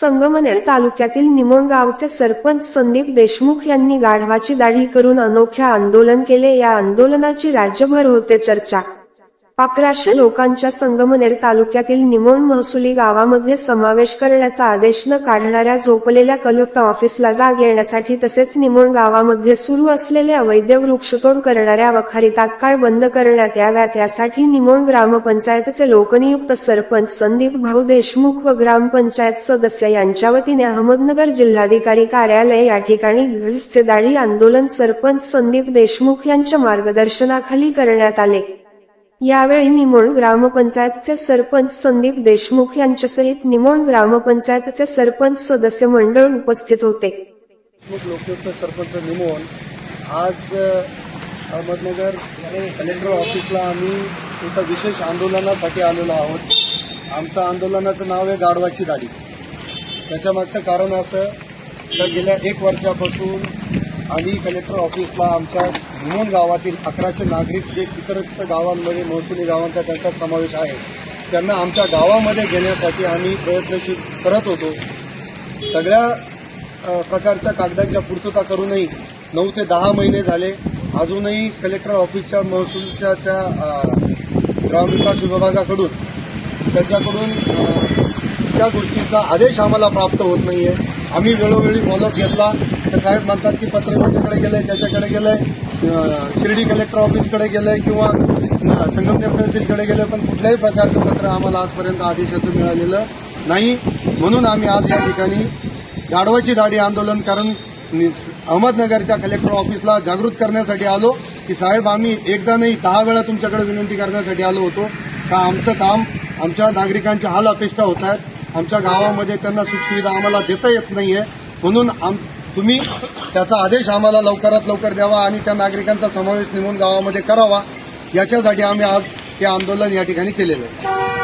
संगमनेर तालुक्यातील निमोणगावचे सरपंच संदीप देशमुख यांनी गाढवाची दाढी करून अनोख्या आंदोलन केले. या आंदोलनाची राज्यभर होते चर्चा. अकराशे लोकांच्या संगमनेर तालुक्यातील निमोण महसुली गावामध्ये समावेश करण्याचा आदेश न काढणाऱ्या झोपलेल्या कलेक्टर ऑफिसला जाग येण्यासाठी तसेच निमोण गावामध्ये सुरू असलेले अवैध वृक्षतोड करणाऱ्या वखारी तात्काळ बंद करण्यात याव्यात यासाठी निमोण ग्रामपंचायतचे लोकनियुक्त सरपंच संदीप भाऊ देशमुख व ग्रामपंचायत सदस्य यांच्या वतीने अहमदनगर जिल्हाधिकारी कार्यालय या ठिकाणी दाढी आंदोलन सरपंच संदीप देशमुख यांच्या मार्गदर्शनाखाली करण्यात आले. यावेळी निमोण ग्रामपंचायतचे सरपंच संदीप देशमुख यांच्यासहित निमोण ग्रामपंचायतचे सरपंच सदस्य मंडळ उपस्थित होते. लोकयुक्त सरपंच निमोन आज अहमदनगर कलेक्टर ऑफिसला आम्ही एका विशेष आंदोलनासाठी आलेलो आहोत. आमचं आंदोलनाचं नाव आहे गाढवाची दाढी त्याच्यामागचं कारण असं तर गेल्या एक वर्षापासून आम्ही कलेक्टर ऑफिसला आमच्या निमोन गावातील अकराशे नागरिक जे इतरत्र गावांमध्ये महसुली गावांचा त्यांचा समावेश आहे त्यांना आमच्या गावामध्ये घेण्यासाठी आम्ही प्रयत्नशील करत होतो. सगळ्या प्रकारच्या कागदांच्या पूर्तता करूनही नऊ ते दहा महिने झाले. अजूनही कलेक्टर ऑफिसच्या महसूलच्या त्या ग्रामविकास विभागाकडून त्याच्याकडून त्या गोष्टीचा आदेश आम्हाला प्राप्त होत नाही आहे आम्ही वेळोवेळी फॉलोअप घेतला. तर साहेब म्हणतात की पत्र त्याच्याकडे आहे त्याच्याकडे गेलं आहे शिर्डी कलेक्टर ऑफिसकडे गेलं आहे किंवा संगमनेर तहसीलकडे गेलं पण कुठल्याही प्रकारचं पत्र आम्हाला आजपर्यंत आदेशाचं मिळालेलं नाही. म्हणून आम्ही आज या ठिकाणी गाढवाची दाढी आंदोलन कारण अहमदनगरच्या कलेक्टर ऑफिसला जागृत करण्यासाठी आलो. की साहेब आम्ही एकदा नाही दहा वेळा तुमच्याकडे विनंती करण्यासाठी आलो होतो. का आमचं काम आमच्या नागरिकांच्या हाल अपेक्षा होत आहेत. आमच्या गावामध्ये त्यांना सुखसुविधा आम्हाला देता येत नाहीये. म्हणून आम तुम्ही त्याचा आदेश आम्हाला लवकरात लवकर द्यावा आणि त्या नागरिकांचा समावेश निमून गावामध्ये करावा. याच्यासाठी आम्ही आज हे आंदोलन या ठिकाणी केलेलं आहे.